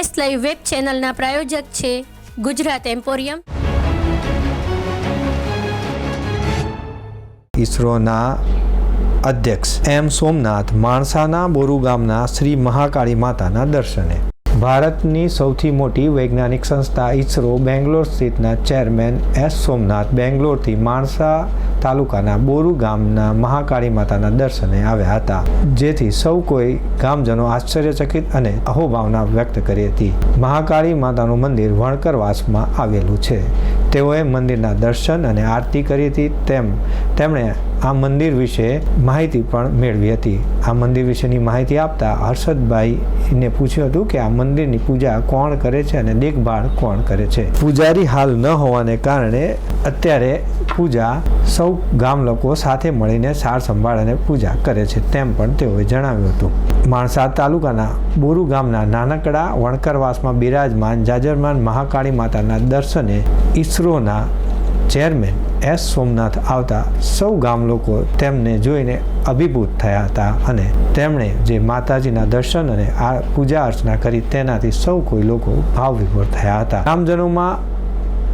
S live web ચેનલના પ્રાયોજક છે Gujarat emporium. ઈસરોના અધ્યક્ષ એમ સોમનાથ માણસાના બોરુ ગામના શ્રી મહાકાળી માતાના દર્શને. ભારતની સૌથી મોટી વૈજ્ઞાનિક સંસ્થા ઈસરો બેંગ્લોર સ્થિતના ચેરમેન એસ સોમનાથ બેંગ્લોરથી માણસા તાલુકાના બોરુ ગામના મહાકાળી માતાના દર્શને આવ્યા હતા, જેથી સૌ કોઈ ગામજનો આશ્ચર્યચકિત અને અહોભાવના વ્યક્ત કરી હતી. મહાકાળી માતાનું મંદિર વણકરવાસમાં આવેલું છે. તેઓએ મંદિરના દર્શન અને આરતી કરી હતી, તેમ તેમણે આ મંદિર વિશે માહિતી પણ મેળવી હતી. આ મંદિર વિશેની માહિતી આપતા હર્ષદભાઈને પૂછ્યું હતું કે આ મંદિરની પૂજા કોણ કરે છે અને દેખભાળ કોણ કરે છે. પૂજારી હાલ ન હોવાને કારણે અત્યારે પૂજા સૌ ગામ લોકો સાથે મળીને સાર સંભાળ અને પૂજા કરે છે તેમ પણ તેઓએ જણાવ્યું હતું. માણસા તાલુકાના બોરુ ગામના નાનકડા વણકરવાસમાં બિરાજમાન જાજરમાન મહાકાળી માતાના દર્શને ઈસરોના ચેરમેન એસ સોમનાથ આવતા સૌ ગામ લોકો તેમને જોઈને અભિભૂત થયા હતા અને તેમણે જે માતાજીના દર્શન અને આ પૂજા અર્ચના કરી તેનાથી સૌ કોઈ લોકો ભાવ વિભોર થયા હતા. ગ્રામજનોમાં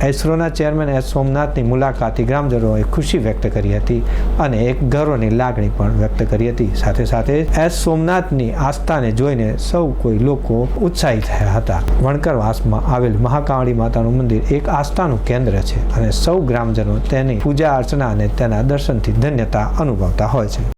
ઇસરોના ચેરમેન એસ સોમનાથની મુલાકાતથી ગ્રામજનોએ ખુશી વ્યક્ત કરી હતી અને એક ગર્વની લાગણી પણ વ્યક્ત કરી હતી. સાથે સાથે એસ સોમનાથની આસ્થાને જોઈને સૌ કોઈ લોકો ઉત્સાહિત થયા હતા. વણકરવાસમાં આવેલ મહાકાળી માતાનું મંદિર એક આસ્થાનું કેન્દ્ર છે અને સૌ ગ્રામજનો તેની પૂજા અર્ચના અને તેના દર્શનથી ધન્યતા અનુભવતા હોય છે.